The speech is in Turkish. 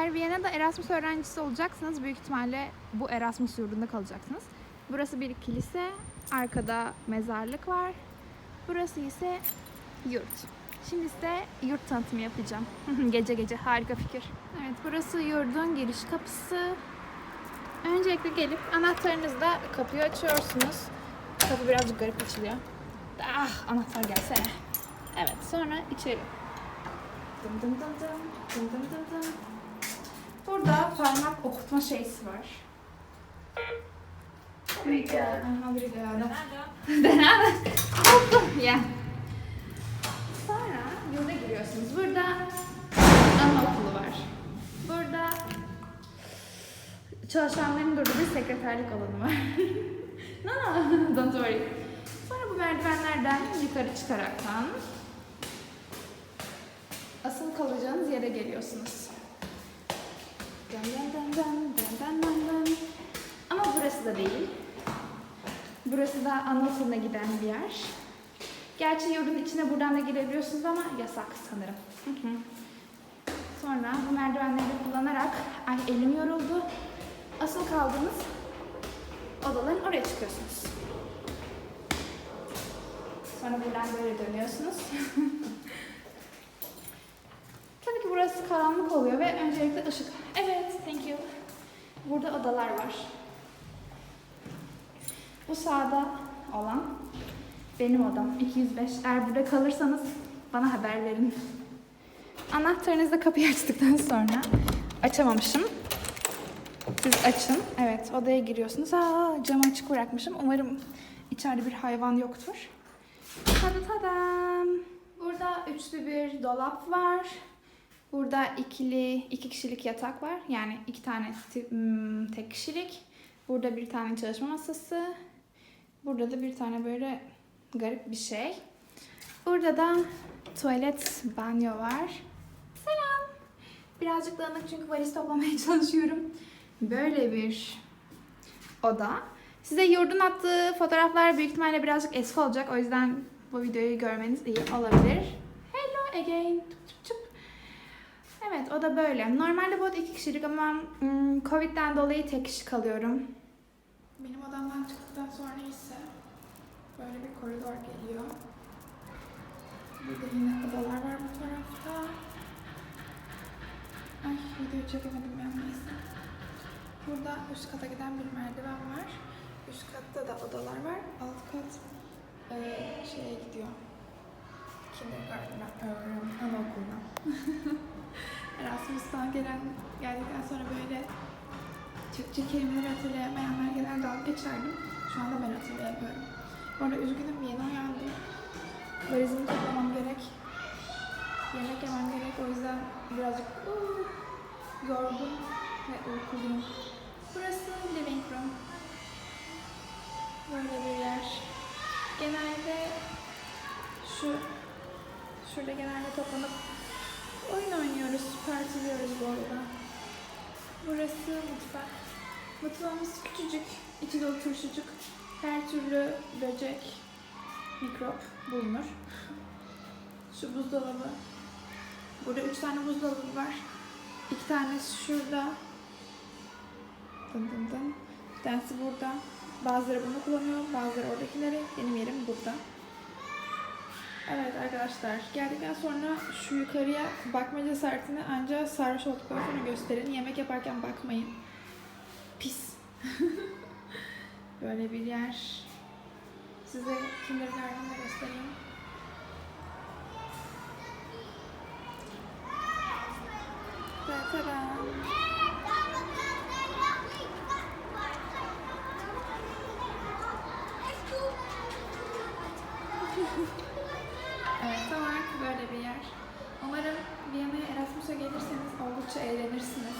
Eğer Viyana'da Erasmus öğrencisi olacaksanız büyük ihtimalle bu Erasmus yurdunda kalacaksınız. Burası bir kilise, arkada mezarlık var. Burası ise yurt. Şimdi size yurt tanıtımı yapacağım. gece gece harika fikir. Evet burası yurdun giriş kapısı. Öncelikle gelip anahtarınızla kapıyı açıyorsunuz. Kapı birazcık garip açılıyor. Ah anahtar gelsene. Evet sonra içeri. Dım dım dım dım. Dım dım dım dım. Burada parmak okutma şeysi var. Obrigada. Obrigada. De nada. Korktum. Ya. Sonra yurda giriyorsunuz. Burada anaokulu var. Burada çalışanların durduğu bir sekreterlik alanı var. no no, don't worry. Sonra bu merdivenlerden yukarı çıkaraktan asıl kalacağınız yere geliyorsunuz. Ama burası da değil. Burası da anaokuluna giden bir yer. Gerçi yurdun içine buradan da girebiliyorsunuz ama yasak sanırım. Sonra bu merdivenleri kullanarak, ay elim yoruldu. Asıl kaldığınız odaların oraya çıkıyorsunuz. Sonra buradan böyle dönüyorsunuz. Tabii ki burası karanlık oluyor ve öncelikle ışık. Thank you. Burada odalar var. Bu sağda olan benim odam 205. Eğer burada kalırsanız bana haber verin. Anahtarınızla kapıyı açtıktan sonra açamamışım. Siz açın. Evet odaya giriyorsunuz. Aa camı açık bırakmışım. Umarım içeride bir hayvan yoktur. Tada tadam. Burada üçlü bir dolap var. Burada ikili, iki kişilik yatak var. Yani iki tane hmm, tek kişilik. Burada bir tane çalışma masası. Burada da bir tane böyle garip bir şey. Burada da tuvalet, banyo var. Selam. Birazcık dağınık çünkü valiz toplamaya çalışıyorum. Böyle bir oda. Size yurdun attığı fotoğraflar büyük ihtimalle birazcık eski olacak. O yüzden bu videoyu görmeniz iyi olabilir. Hello again. Çıp çıp. Evet o da böyle. Normalde bu oda iki kişilik ama hmm, Covid'den dolayı tek kişi kalıyorum. Benim odamdan çıktıktan sonra ise böyle bir koridor geliyor. Burada yine odalar var bu tarafta. Ay video çekemedim ben neyse. Burada üst kata giden bir merdiven var. Üst katta da odalar var. Alt kat eee şeye gidiyor. Kindergarten'a, eee, anaokuluna. Erasmus'tan gelen, geldikten sonra böyle Türkçe kelimeleri hatırlayamayanlar genel dalga geçerdim. Şu anda ben hatırlayamıyorum. Bu arada üzgünüm yeni uyandım. Valizimi toplamam gerek. Yemek yemem gerek. O yüzden birazcık uh, yorgun ve uykuluyum. Burası living room. Böyle bir yer. Genelde şu şurada genelde toplanıp oyun oynuyoruz, partiliyoruz bu arada. Burası mutfak. Mutfağımız küçücük, içi dolu turşucuk. Her türlü böcek, mikrop bulunur. Şu buzdolabı. Burada üç tane buzdolabı var. İki tanesi şurada. Dın dın dın. Bir tanesi burada. Bazıları bunu kullanıyor, bazıları oradakileri. Benim yerim burada. Evet arkadaşlar, geldikten sonra şu yukarıya bakma cesaretini ancak sarhoş olduktan sonra gösterin. Yemek yaparken bakmayın. Pis. Böyle bir yer. Size kindergarten'ı da göstereyim. Ta-ta-da. Evet, tam böyle bir yer. Umarım Viyana'ya Erasmus'a gelirseniz oldukça eğlenirsiniz.